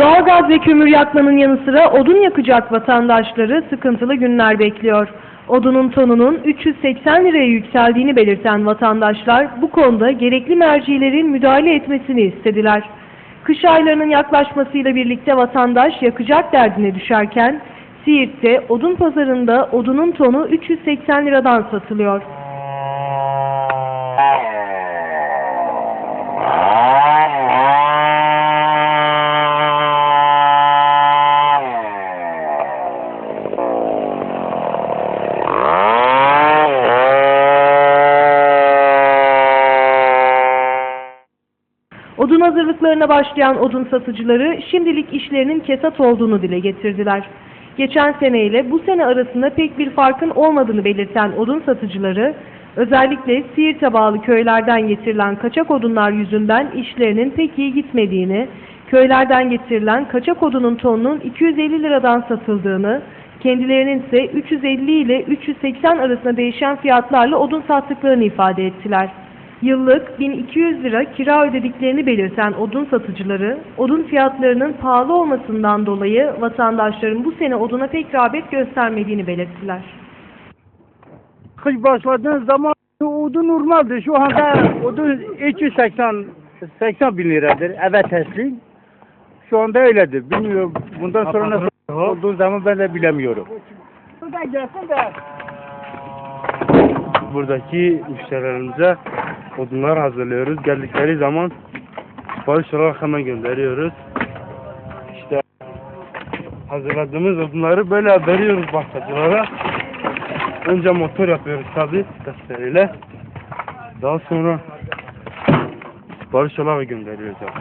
Doğalgaz ve kömür yakmanın yanı sıra odun yakacak vatandaşları sıkıntılı günler bekliyor. Odunun tonunun 380 liraya yükseldiğini belirten vatandaşlar bu konuda gerekli mercilerin müdahale etmesini istediler. Kış aylarının yaklaşmasıyla birlikte vatandaş yakacak derdine düşerken Siirt'te odun pazarında odunun tonu 380 liradan satılıyor. Odun hazırlıklarına başlayan odun satıcıları şimdilik işlerinin kesat olduğunu dile getirdiler. Geçen sene ile bu sene arasında pek bir farkın olmadığını belirten odun satıcıları, özellikle Siirt'e bağlı köylerden getirilen kaçak odunlar yüzünden işlerinin pek iyi gitmediğini, köylerden getirilen kaçak odunun tonunun 250 liradan satıldığını, kendilerinin ise 350 ile 380 arasında değişen fiyatlarla odun sattıklarını ifade ettiler. Yıllık 1200 lira kira ödediklerini belirten odun satıcıları, odun fiyatlarının pahalı olmasından dolayı vatandaşların bu sene oduna pek rağbet göstermediğini belirttiler. Kış başladığın zaman odun normaldir. Şu anda odun 280 80 bin liradır. Evet teslim. Şu anda öyledir. Bilmiyorum. Bundan sonra nasıl olduğu zaman ben de bilemiyorum. Buradan gelsin de. Buradaki müşterilerimize odunlar hazırlıyoruz. Geldikleri zaman sipariş olarak hemen gönderiyoruz. İşte hazırladığımız odunları böyle veriyoruz bahçecilere. Önce motor yapıyoruz tabi testereyle. Daha sonra sipariş olarak gönderiyoruz. abi.